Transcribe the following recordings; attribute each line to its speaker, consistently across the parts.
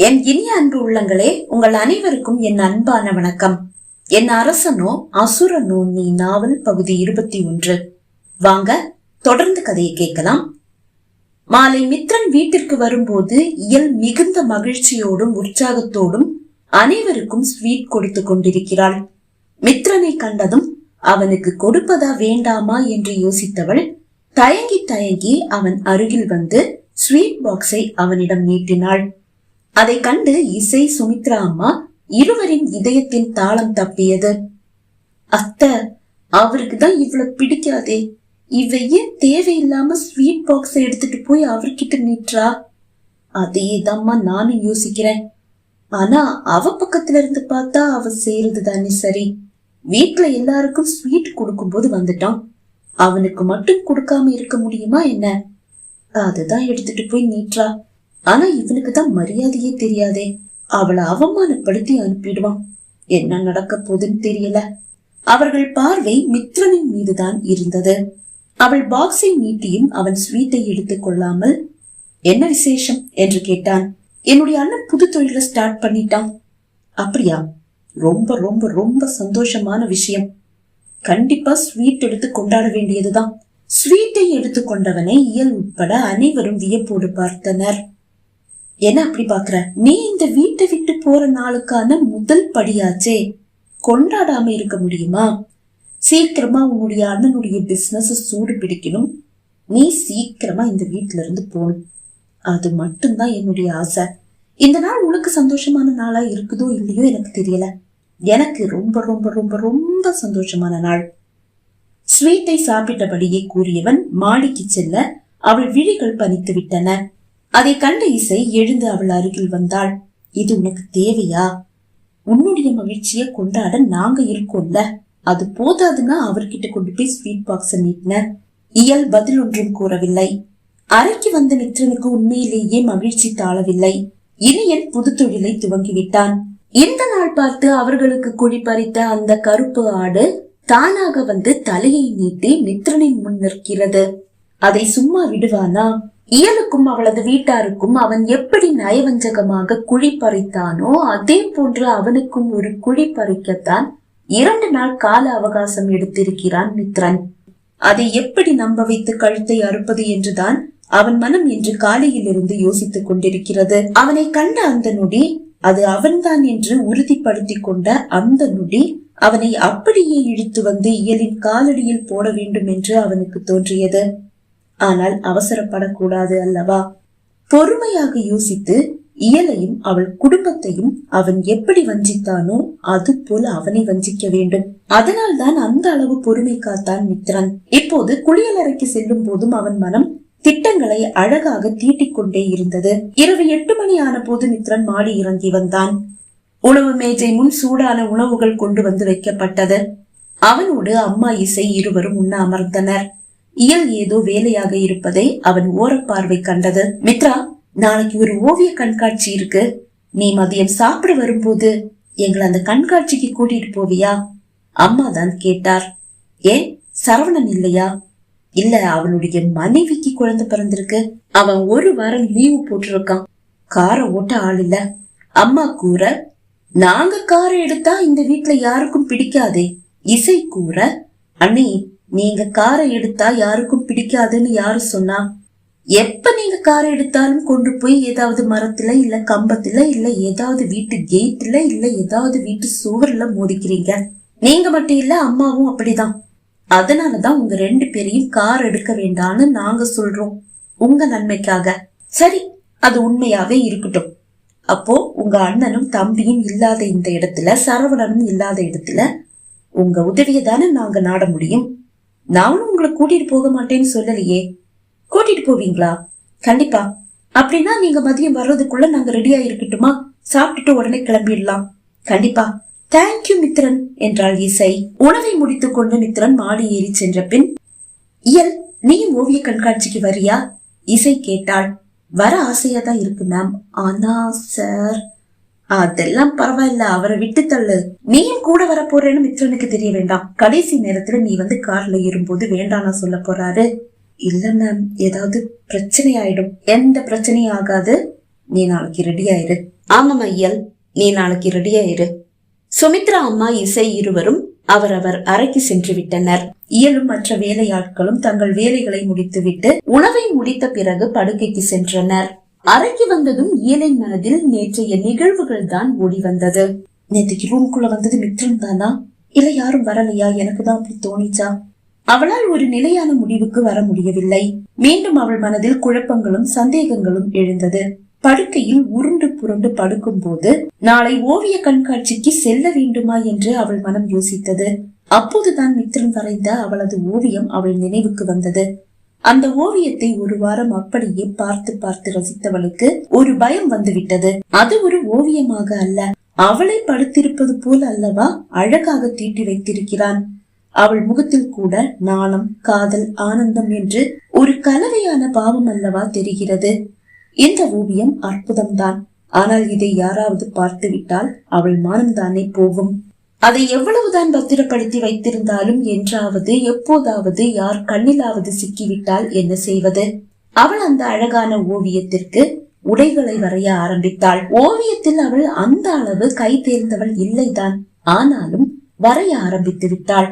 Speaker 1: என் இனிய அன்பு உள்ளங்களே உங்கள் அனைவருக்கும் என் அன்பான வணக்கம். என் அரசனோ அசுரனோ நீ நாவல் பகுதி இருபத்தி ஒன்று. வாங்க தொடர்ந்து கதையை கேட்கலாம். மாலை மித்ரன் வீட்டிற்கு வரும்போது இயல் மிகுந்த மகிழ்ச்சியோடும் உற்சாகத்தோடும் அனைவருக்கும் ஸ்வீட் கொடுத்து கொண்டிருக்கிறாள். மித்ரனை கண்டதும் அவனுக்கு கொடுப்பதா வேண்டாமா? என்று யோசித்தவள் தயங்கி தயங்கி அவன் அருகில் வந்து ஸ்வீட் பாக்ஸை அவனிடம் நீட்டினாள். அதை கண்டு இசை சுமித்ரா அம்மா இருவரின் இதயத்தின் தாளம் தப்பியது. அத்தை அவருக்கு தான் இவ்வளவு பிடிக்காதே. இவ ஏன் தேவையில்லாம ஸ்வீட் பாக்ஸ் எடுத்துட்டு போய் அவர்கிட்ட நீட்டுறா? அதேதாம்மா நானும் யோசிக்கிறேன். ஆனா அவ பக்கத்துல இருந்து பார்த்தா அவ செய்யறது தானே சரி. வீட்டுல எல்லாருக்கும் ஸ்வீட் கொடுக்கும்போது வந்துட்டான். அவனுக்கு மட்டும் கொடுக்காம இருக்க முடியுமா என்ன? அதுதான் எடுத்துட்டு போய் நீட்றா ஆனா இவனுக்கு தான் மரியாதையே தெரியாதே. அவளை அவமானப்படுத்தி அனுப்பிடுவான். என்ன நடக்க போகுதுன்னு தெரியல. அவர்கள் பார்வை மித்ரனின் மீதுதான் இருந்தது. அவள் பாக்ஸை நீட்டியும் அவன் ஸ்வீட்டை எடுத்துக் கொள்ளாமல் என்ன விசேஷம்? என்று கேட்டான். என்னுடைய அண்ணன் புது தொழில ஸ்டார்ட் பண்ணிட்டான். அப்படியா? ரொம்ப ரொம்ப ரொம்ப சந்தோஷமான விஷயம். கண்டிப்பா ஸ்வீட் எடுத்து கொண்டாட வேண்டியதுதான். ஸ்வீட்டை எடுத்துக்கொண்டவனை இயல் உட்பட அனைவரும் வியப்போடு பார்த்தனர். என்ன அப்படி பாக்குற? நீ இந்த வீட்டை விட்டு போற நாளுக்கான முதல் படியாச்சே. கொண்டாடாம இருக்க முடியுமா? சீக்கிரமா உன்னுடைய அண்ணனுடைய பிசினஸ் சூடு பிடிக்கணும். நீ சீக்கிரமா இந்த வீட்டுல இருந்து போகணும். அது மட்டும்தான் என்னுடைய ஆசை. இந்த நாள் உனக்கு சந்தோஷமான நாளா இருக்குதோ இல்லையோ எனக்கு தெரியல. எனக்கு ரொம்ப ரொம்ப ரொம்ப ரொம்ப சந்தோஷமான நாள். ஸ்வீட்டை சாப்பிட்டபடியே கூறியவன் மாடிக்கு செல்ல அவள் விழிகள் பனித்து விட்டன. அதை கண்ட இசை எழுந்து அவள் அருகில் வந்தாள். இது உனக்கு தேவையா? உன்னுடைய மகிழ்ச்சியை கொண்டாட நாங்க இருக்கோம்ல. அது போதாதுன்னா அவர்கிட்ட கொண்டு போய் ஸ்வீட் பாக்ஸ் நீட்டின. இயல் பதில் ஒன்றும் கூறவில்லை. அறைக்கு வந்த மித்ரனுக்கு உண்மையிலேயே மகிழ்ச்சி தாழவில்லை. இனியன் புது தொழிலை துவங்கிவிட்டான். இந்த நாள் பார்த்து அவர்களுக்கு குழி பறித்த அந்த கருப்பு ஆடு தானாக வந்து தலையை நீட்டி மித்ரனின் முன் நிற்கிறது. அதை சும்மா விடுவானா? இயலுக்கும் அவளது வீட்டாருக்கும் அவன் எப்படி நயவஞ்சகமாக குழி பறித்தானோ அதே போன்று அவனுக்கும் ஒரு குழி பறிக்கத்தான் இரண்டு நாள் கால அவகாசம் எடுத்திருக்கிறான் மித்ரன். அதை எப்படி நம்ப வைத்து கழுத்தை அறுப்பது என்றுதான் அவன் மனம் இன்று காலையிலிருந்து யோசித்துக் கொண்டிருக்கிறது. அவனை கண்ட அந்த நொடி அது அவன்தான் என்று உறுதிப்படுத்திக் கொண்ட அந்த நொடி அவனை அப்படியே இழுத்து வந்து இயலின் காலடியில் போட வேண்டும் என்று அவனுக்கு தோன்றியது. ஆனால் அவசரப்படக்கூடாது அல்லவா? பொறுமையாக யோசித்து இயலையும் அவள் குடும்பத்தையும் அவன் எப்படி வஞ்சித்தானோ அது போல அவனை வஞ்சிக்க வேண்டும். அதனால் தான் அந்த அளவு பொறுமை காத்தான் மித்ரன். இப்போது குளியலறைக்கு செல்லும் போதும் அவன் மனம் திட்டங்களை அழகாக தீட்டிக் கொண்டே இருந்தது. இரவு எட்டு மணி ஆன போது மித்ரன் மாடி இறங்கி வந்தான். உணவு மேஜை முன் சூடான உணவுகள் கொண்டு வந்து வைக்கப்பட்டது. அவனோடு அம்மா இசை இருவரும் உண்ண அமர்ந்தனர் இயல் ஏதோ வேலையாக இருப்பதை அவன் ஓரப்பார்வை கண்டது. மித்ரா நாளைக்கு ஒரு ஓவிய கண்காட்சி இருக்கு. நீ மதியம் சாப்பிட வரும்போது எங்களை அந்த கண்காட்சிக்கு கூட்டிட்டு போவியா? அம்மா தான் கேட்டார். ஏன் சரவணன் இல்லையா? இல்ல அவனுடைய மனைவிக்கு குழந்தை பிறந்திருக்கு. அவன் ஒரு வாரம் லீவு போட்டிருக்கான். காரை ஓட்ட ஆள் இல்ல. அம்மா கூற நாங்க காரை எடுத்தா இந்த வீட்டுல யாருக்கும் பிடிக்காதே. இசை கூற அண்ணே நீங்க காரை எடுத்தா யாருக்கும் பிடிக்காதுன்னு யாரு சொன்னா? எப்ப நீங்க காரை எடுத்தாலும் கொண்டு போய் ஏதாவது மரத்துல இல்ல கம்பத்துல இல்ல ஏதாவது வீட்டு கேட்ல இல்ல ஏதாவது வீட்டு சுவர்ல மோதிக்கிறீங்க. நீங்க மட்டும் இல்ல அம்மாவும் அப்படிதான். அதனாலதான் உங்க ரெண்டு பேரையும் கார் எடுக்க வேண்டாம்னு நாங்க சொல்றோம். உங்க நன்மைக்காக. சரி அது உண்மையாவே இருக்கட்டும். அப்போ உங்க அண்ணனும் தம்பியும் இல்லாத இந்த இடத்துல சரவணனும் இல்லாத இடத்துல உங்க உதவியை தானே நாங்க நாட முடியும்? நானும் உங்களை கூட்டிட்டு போக மாட்டேன்னு சொல்லலையே. கூட்டிட்டு போவீங்களா? கண்டிப்பா. அப்படின்னா நீங்க மதியம் வர்றதுக்குள்ள நாங்க ரெடியா இருக்கட்டுமா? சாப்பிட்டுட்டு உடனே கிளம்பிடலாம். கண்டிப்பா. தேங்க்யூ மித்ரன் என்றாள் இசை. உணவை முடித்துக் கொண்டு மித்ரன் மாடி ஏறி சென்ற பின் இயல் நீயும் ஓவிய கண்காட்சிக்கு வரியா? இசை கேட்டாள். வர ஆசையா தான் இருக்கு மேம் ஆனா சார் அதெல்லாம் பரவாயில்ல அவரை விட்டு தள்ளு. நீயும் கூட வர போறேன்னு மித்ரனுக்கு தெரிய வேண்டாம். கடைசி நேரத்துல நீ வந்து கார்ல ஏறும்போது வேண்டாம்னா சொல்ல போறாரு. இல்ல மேம் ஏதாவது பிரச்சனை ஆயிடும் எந்த பிரச்சனையும் ஆகாது. நீ நாளைக்கு ரெடி ஆயிரு. ஆமாம் ஐயல். நீ நாளைக்கு ரெடியா இரு சுமித்ரா அம்மா இசை இருவரும் அவரவர் அறைக்கு சென்று விட்டனர். இயலும் மற்ற வேலையாட்களும் தங்கள் வேலைகளை முடித்துவிட்டு உணவை முடித்த பிறகு படுக்கைக்கு சென்றனர். அறைக்கு வந்ததும் ஏழை மனதில் நேற்றைய நிகழ்வுகள் தான் ஓடி வந்தது. நேற்றுக்கு ரூம்குள்ள வந்தது மித்ரன் தானா? இல்ல யாரும் வரலையா? எனக்கு தான் அப்படி தோணிச்சா? அவளால் ஒரு நிலையான முடிவுக்கு வர முடியவில்லை. மீண்டும் அவள் மனதில் குழப்பங்களும் சந்தேகங்களும் எழுந்தது. படுக்கையில் உருண்டு புரண்டு படுக்கும் போது நாளை ஓவிய கண்காட்சிக்கு செல்ல வேண்டுமா? என்று அவள் மனம் யோசித்தது. அப்போதுதான் மித்ரன் வரைந்த அவளது ஓவியம் அவள் நினைவுக்கு வந்தது. அந்த ஓவியத்தை ஒரு வாரம் அப்படியே பார்த்து பார்த்து ரசித்தவளுக்கு ஒரு பயம் வந்துவிட்டது. அது ஒரு ஓவியமாக அல்ல. அவளை படுத்திருப்பது போல் அல்லவா அழகாக தீட்டி வைத்திருக்கிறான். அவள் முகத்தில் கூட நாணம் காதல் ஆனந்தம் என்று ஒரு கலவையான பாவம் அல்லவா தெரிகிறது. இந்த ஓவியம் அற்புதம்தான். ஆனால் இதை யாராவது பார்த்து விட்டால் அவள் மானம்தானே போகும். அதை எவ்வளவுதான் பத்திரப்படுத்தி வைத்திருந்தாலும் என்றாவது எப்போதாவது யார் கண்ணிலாவது சிக்கிவிட்டால் என்ன செய்வது? அவள் அந்த அழகான ஓவியத்திற்கு உடைகளை வரைய ஆரம்பித்தாள். ஓவியத்தில் அவள் அந்த அளவு கை தேர்ந்தவள் இல்லைதான். ஆனாலும் வரைய ஆரம்பித்து விட்டாள்.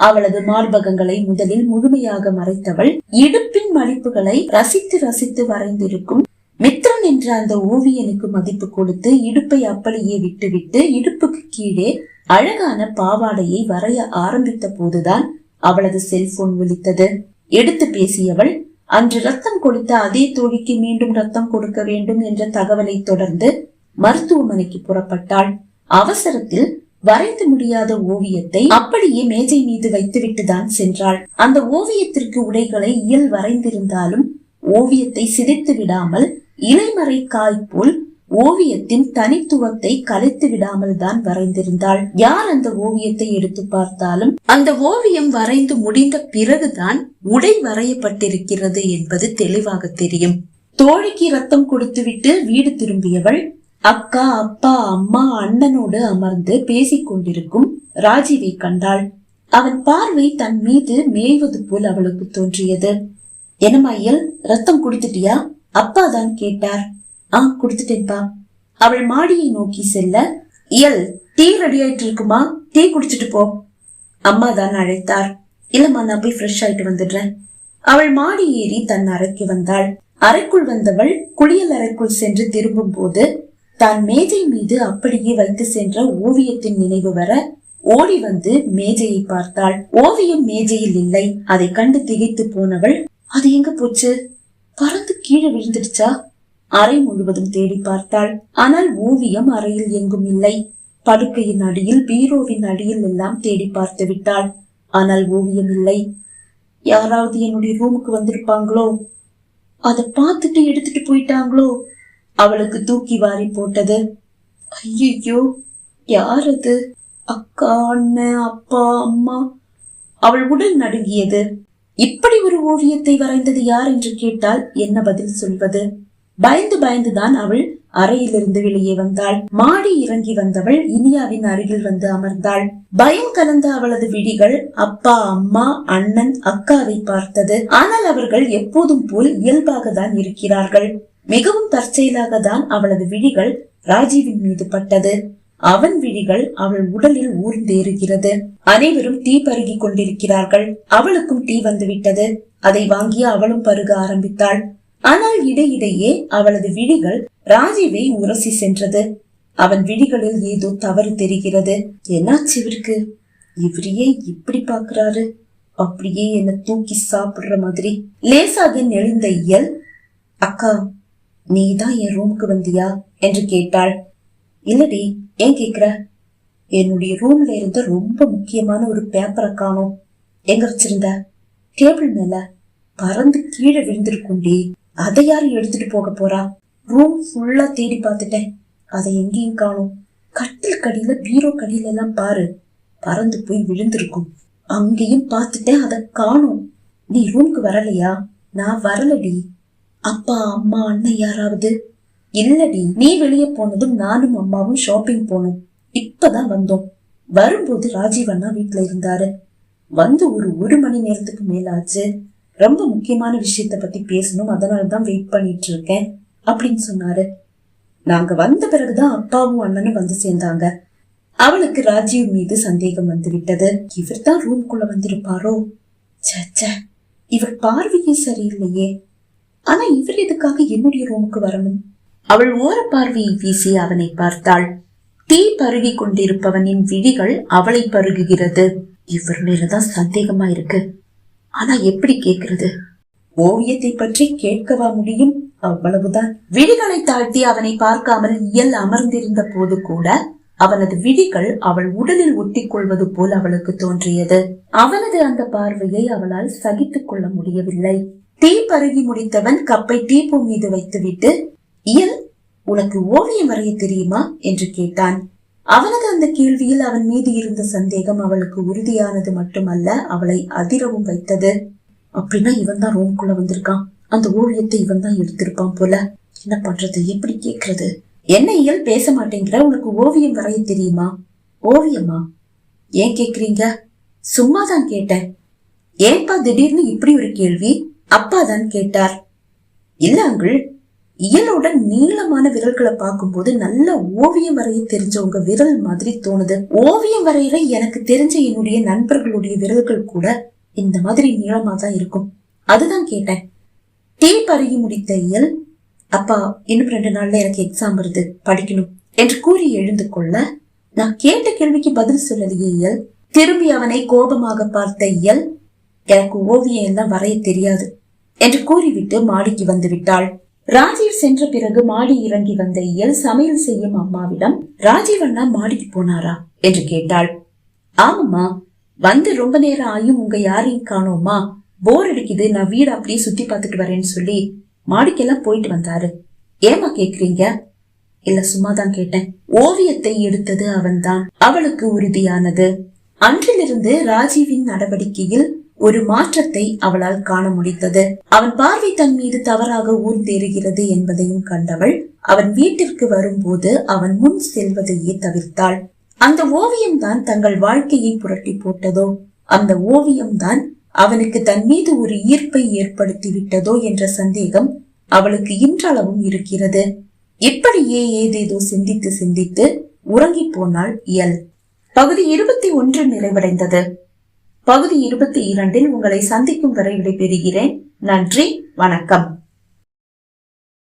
Speaker 1: அவளது மார்பகங்களை முதலில் முழுமையாக மறைத்தவள் இடுப்பின் மடிப்புகளை ரசித்து ரசித்து வரைந்திருக்கும் மித்ரன் என்ற அந்த ஓவியனுக்கு மதிப்பு கொடுத்து இடுப்பை அப்படியே விட்டுவிட்டு இடுப்புக்கு கீழே அழகான பாவாடையை வரைய ஆரம்பித்த போதுதான் அவளது செல்போன் ஒலித்தது. எடுத்து பேசியவள் அன்று ரத்தம் கொடுத்த அதே தோழிக்கு மீண்டும் ரத்தம் கொடுக்க வேண்டும் என்ற தகவலை தொடர்ந்து மருத்துவமனைக்கு புறப்பட்டாள். அவசரத்தில் வரைந்து முடியாத ஓவியத்தை அப்படியே மேஜை மீது வைத்துவிட்டு தான் சென்றாள். அந்த ஓவியத்திற்கு உடைகளை இயல் வரைந்திருந்தாலும் ஓவியத்தை சிதைத்து விடாமல் இலைமறை காய் போல் ஓவியத்தின் தனித்துவத்தை கலைத்து விடாமல் தான் வரைந்திருந்தாள். யார் அந்த ஓவியத்தை எடுத்து பார்த்தாலும் அந்த ஓவியம் வரைந்து முடிந்த பிறகுதான் உடை வரையப்பட்டிருக்கிறது என்பது தெளிவாக தெரியும். தோழிக்கு ரத்தம் கொடுத்துவிட்டு வீடு திரும்பியவள் அக்கா அப்பா அம்மா அண்ணனோடு அமர்ந்து பேசிக் கொண்டிருக்கும் ராஜீவை கண்டாள். அவன் பார்வை தன் மீது மேய்வது போல் அவளுக்கு தோன்றியது. என்னம்மா ஐயல் ரத்தம் குடித்துட்டியா? அப்பா தான் கேட்டார். ஆ குடுத்துட்டேன்பா அவள் மாடியை நோக்கி செல்ல இயல் டீ ரெடி ஆயிட்டு இருக்குமா டீ குடிச்சிட்டு போ. அம்மா தான் அழைத்தார். இல்லம்மா நான் போய் ஃப்ரெஷ் ஆயிட்டு வந்துடுறேன். அவள் மாடி ஏறி தன் அறைக்கு வந்தாள். அறைக்குள் வந்தவள் குளியல் அறைக்குள் சென்று திரும்பும் போது தான் மேஜை மீது அப்படியே வைத்து சென்ற ஓவியத்தின் நினைவு வர ஓடி வந்து மேஜையை பார்த்தாள். ஓவியம் மேஜையில் இல்லை. அதை கண்டு திகைத்து போனவள் அது எங்க போச்சு? பறந்து கீழே விழுந்துடுச்சா? அறை முழுவதும் தேடி பார்த்தாள். ஆனால் ஓவியம் அறையில் எங்கும் இல்லை. படுக்கையின் அடியில் பீரோவின் அடியில் எல்லாம் தேடி பார்த்து விட்டாள். ஆனால் ஓவியம் இல்லை. யாராவது என்னுடைய ரூமுக்கு வந்திருப்பாங்களோ? அதை பார்த்துட்டு எடுத்துட்டு போயிட்டாங்களோ? அவளுக்கு தூக்கி வாரி போட்டது. ஐயோ யார் அது? அக்கா அண்ணன் அப்பா அம்மா. அவள் உடல் நடுங்கியது. இப்படி ஒரு ஓவியத்தை வரைந்தது யார் என்று கேட்டால் என்ன பதில் சொல்வது? பயந்து பயந்துதான் அவள் அறையிலிருந்து வெளியே வந்தாள். மாடி இறங்கி வந்தவள் இனியாவின் அருகில் வந்து அமர்ந்தாள். பயம் கலந்த அவளது விழிகள் அப்பா அம்மா அண்ணன் அக்காவை பார்த்தது. ஆனால் அவர்கள் எப்போதும் போல் இயல்பாக தான் இருக்கிறார்கள். மிகவும் தற்செயலாக தான் அவளது விழிகள் ராஜீவின் மீது பட்டது. அவன் விழிகள் அவள் உடலில் ஊர்ந்தேறுகிறது அனைவரும் டீ பருகி கொண்டிருக்கிறார்கள். அவளுக்கும் டீ வந்துவிட்டது. அதை வாங்கி அவளும் பருக ஆரம்பித்தாள். ஆனால் இடையிடையே அவளது விழிகள் ராஜீவை உரசி சென்றது. அவன் விழிகளில் ஏதோ தவறு தெரிகிறது. என்னாச்சு இவருக்கு? இவரையே இப்படி பாக்குறாரு அப்படியே என்ன தூக்கி சாப்பிடுற மாதிரி. லேசாக நெளிந்த இயல் அக்கா நீ தான் என் ரூமுக்கு வந்தியா? என்று கேட்டாள். இல்லடி ஏன் கேக்குற என்னுடைய ரூம்ல இருந்த ரொம்ப முக்கியமான ஒரு பேப்பரை காணோம். எங்க வச்சிருந்த? டேபிள் மேல பறந்து கீழே விழுந்திருக்குண்டி அதை யாரும் எடுத்துட்டு போக போறா? ரூம் ஃபுல்லா தேடி பார்த்துட்டேன். அதை எங்கேயும் காணும். கட்டில் கடியில பீரோ கடியில எல்லாம் பாரு. பறந்து போய் விழுந்திருக்கும். அங்கேயும் பார்த்துட்டேன் அதை காணும். நீ ரூம்க்கு வரலையா? நான் வரலடி. அப்பா அம்மா அண்ணன் யாராவது? இல்லடி நீ வெளியே போனதும் நானும் அம்மாவும் ஷாப்பிங் போனோம். இப்பதான் வந்தோம். வரும்போது ராஜீவ் அண்ணா வீட்டுல இருந்தாரு. வந்து ஒரு ஒரு மணி நேரத்துக்கு மேலாச்சு. ரொம்ப முக்கியமான விஷயத்த பத்தி பேசணும். அதனால தான் வெயிட் பண்ணிட்டு இருக்கேன் அப்படின்னு சொன்னாரு. நாங்க வந்த பிறகுதான் அப்பாவும் அண்ணனும் வந்து சேர்ந்தாங்க. அவளுக்கு ராஜீவ் மீது சந்தேகம் வந்து விட்டது இவர் தான் ரூம்குள்ள வந்திருப்பாரோ சச்ச இவர் பார்வையே சரியில்லையே. ஆனா இவர் எதுக்காக என்னுடைய ரூமுக்கு வரணும்? அவள் ஓர பார்வையை வீசி அவனை பார்த்தாள். தீ பருகி கொண்டிருப்பவனின் விழிகள் அவளை பருகுகிறது. இவர் மேலதான் சந்தேகமா இருக்கு. ஆனா எப்படி கேக்குறது? ஓவியத்தை பற்றி கேட்கவா முடியும்? அவ்வளவுதான். விழிகளை தாழ்த்தி அவனை பார்க்காமல் இயல் அமர்ந்திருந்த போது கூட அவனது விழிகள் அவள் உடலில் ஒட்டிக் கொள்வது போல் அவளுக்கு தோன்றியது. அவனது அந்த பார்வையை அவளால் சகித்துக் கொள்ள முடியவில்லை. டீ பருகி முடித்தவன் கப்பை டீப்பூ மீது வைத்துவிட்டு இயல் உனக்கு ஓவியம் வரைய தெரியுமா? என்று கேட்டான். அவனது அந்த கேள்வியில் அவன் மீது இருந்த சந்தேகம் அவளுக்கு உறுதியானது மட்டுமல்ல அவளை அதிரவும் வைத்தது. அப்படின்னா இவன் தான் ரூம்குள்ள வந்திருக்கான். அந்த ஓவியத்தை இவன் தான் எடுத்திருப்பான் போல. என்ன பண்றது? எப்படி கேக்குறது? என்ன இயல் பேச மாட்டேங்கிற? உனக்கு ஓவியம் வரைய தெரியுமா? ஓவியமா? ஏன் கேக்குறீங்க? சும்மா தான் கேட்டேன். ஏன்பா திடீர்னு இப்படி ஒரு கேள்வி? அப்பா தான் கேட்டார். இல்ல அங்கிள். இயலோட நீளமான விரல்களை பார்க்கும்போது நல்ல ஓவியம் வரைய தெரிஞ்சவங்க விரல் மாதிரி தோணுது. ஓவியம் வரையில எனக்கு தெரிஞ்ச என்னுடைய நண்பர்களுடைய விரல்கள் கூட இந்த மாதிரி நீளமா தான் இருக்கும். அதுதான் கேட்டேன். டீ பருகி முடித்த இயல் அப்பா இன்னும் ரெண்டு நாள்ல எனக்கு எக்ஸாம் வருது படிக்கணும் என்று கூறி எழுந்து கொள்ள நான் கேட்ட கேள்விக்கு பதில் சொல்லலையே இயல் திரும்பி அவனை கோபமாக பார்த்த இயல் எனக்கு ஓவியம் எல்லாம் வரைய தெரியாது என்று கூறிவிட்டு மாடிக்கு வந்து விட்டாள். ராஜீவ் சென்ற பிறகு மாடி இறங்கி வந்த இயல் சமையல் செய்யும் அம்மாவிடம் ராஜீவ் அண்ணா மாடிக்கு போனாரா? என்று கேட்டாள். ஆமாம்மா வந்து ரொம்ப நேரம் ஆயும் உங்க யாரையும் காணோமா போர் அடிக்குது நான் வீடு அப்படியே சுத்தி பார்த்துட்டு வரேன்னு சொல்லி மாடிக்கெல்லாம் போயிட்டு வந்தாரு. ஏமா கேக்குறீங்க? இல்ல சும்மாதான் கேட்டேன். ஓவியத்தை எடுத்தது அவன்தான். அவளுக்கு உறுதியானது. அன்றிலிருந்து ராஜீவின் நடவடிக்கையில் ஒரு மாற்றத்தை அவளால் காண முடிந்தது. அவன் பார்வை தன் மீது தவறாக ஊர்ந்தேறுகிறது என்பதையும் கண்டவள் அவன் வீட்டிற்கு வரும்போது அவன் முன் செல்வதையே தவிர்த்தாள். அந்த ஓவியம்தான் தங்கள் வாழ்க்கையை புரட்டி போட்டதோ அந்த ஓவியம்தான் அவனுக்கு தன் மீது ஒரு ஈர்ப்பை ஏற்படுத்தி விட்டதோ என்ற சந்தேகம் அவளுக்கு இன்றளவும் இருக்கிறது. இப்படியே ஏதேதோ சிந்தித்து சிந்தித்து உறங்கி போனாள் இயல். பகுதி இருபத்தி ஒன்று நிறைவடைந்தது. பகுதி இருபத்தி இரண்டில் உங்களை சந்திக்கும் வரை விடைபெறுகிறேன். நன்றி வணக்கம்.